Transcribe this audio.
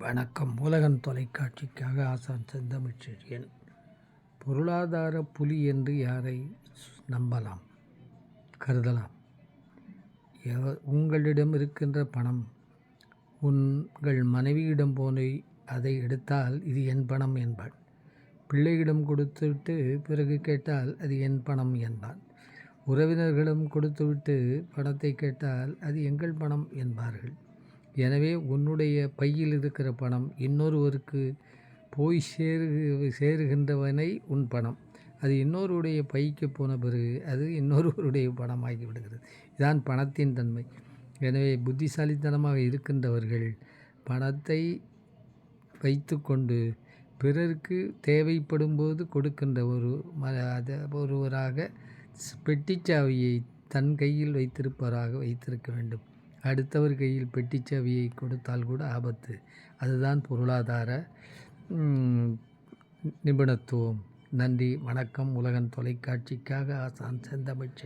வணக்கம். உலகன் தொலைக்காட்சிக்காக ஆசான் செந்தமிழ்ச்செழியன். பொருளாதார புலி என்று யாரை நம்பலாம்? கருதலாம். எவ- உங்களிடம் இருக்கின்ற பணம் உங்கள் மனைவியிடம் போய் அதை எடுத்தால் இது என் பணம் என்பாள் பிள்ளையிடம் கொடுத்துவிட்டு பிறகு கேட்டால் அது என் பணம் என்பான். உறவினர்களிடம் கொடுத்துவிட்டு பணத்தை கேட்டால் அது எங்கள் பணம் என்பார்கள். எனவே உன்னுடைய பையில் இருக்கிற பணம் இன்னொருவருக்கு போய் சேரு சேருகின்றவனை உன் பணம். அது இன்னொருடைய பைக்கு போன பிறகு அது இன்னொருவருடைய பணமாகி விடுகிறது. இதான் பணத்தின் தன்மை. எனவே புத்திசாலித்தனமாக இருக்கின்றவர்கள் பணத்தை வைத்துக்கொண்டு பிறருக்கு தேவைப்படும் போது கொடுக்கின்ற ஒரு ம அத ஒருவராக பெட்டிச்சாவியை தன் கையில் வைத்திருப்பவராக வைத்திருக்க வேண்டும். அடுத்தவர் கையில் பெட்டிச்சாவியை கொடுத்தால் கூட ஆபத்து. அதுதான் பொருளாதார நிபுணத்துவம். நன்றி. வணக்கம். உலகன் தொலைக்காட்சிக்காக ஆசான் செந்தமிழ்